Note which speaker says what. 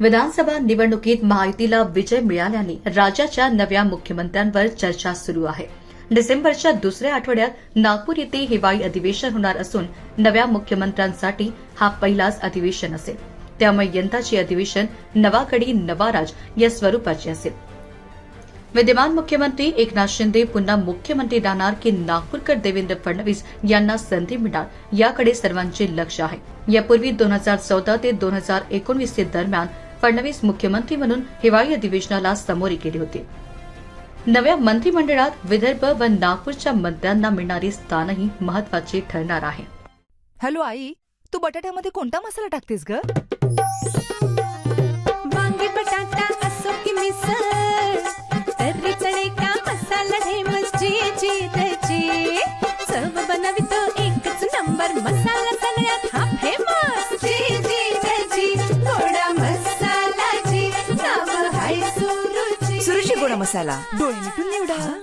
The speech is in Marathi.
Speaker 1: विधानसभा निवडणुकीत महायुतीला विजय मिळाल्याने राज्याच्या नव्या मुख्यमंत्र्यांवर चर्चा सुरू आहे. डिसेंबरच्या दुसऱ्या आठवड्यात नागपूर येथे हिवाळी अधिवेशन होणार असून नव्या मुख्यमंत्र्यांसाठी हा पहिलाच अधिवेशन असेल. त्यामुळे यंदाचे अधिवेशन नवाकडी नवा राज या स्वरूपाचे असेल. विद्यमान मुख्यमंत्री एकनाथ शिंदे पुन्हा मुख्यमंत्री राहणार की नागपूरकर देवेंद्र फडणवीस यांना संधी मिळणार याकडे सर्वांचे लक्ष आहे. यापूर्वी दोन हजार चौदा ते दोन हजार एकोणवीस दरम्यान फडणवीस मुख्यमंत्री म्हणून हिवाळी अधिवेशनाला सामोरे गेले होते. नव्या मंत्रिमंडळात विदर्भ व नागपूरच्या मंत्र्यांना मिळणारे स्थानही महत्त्वाचे ठरणार आहे.
Speaker 2: हॅलो आई तू बटाट्यामध्ये कोणता मसाला टाकतेस ग?
Speaker 3: मसाला जी नाव हाय सुरुची
Speaker 2: सुरुची गोडा मसाला डोळे मिटून निवडा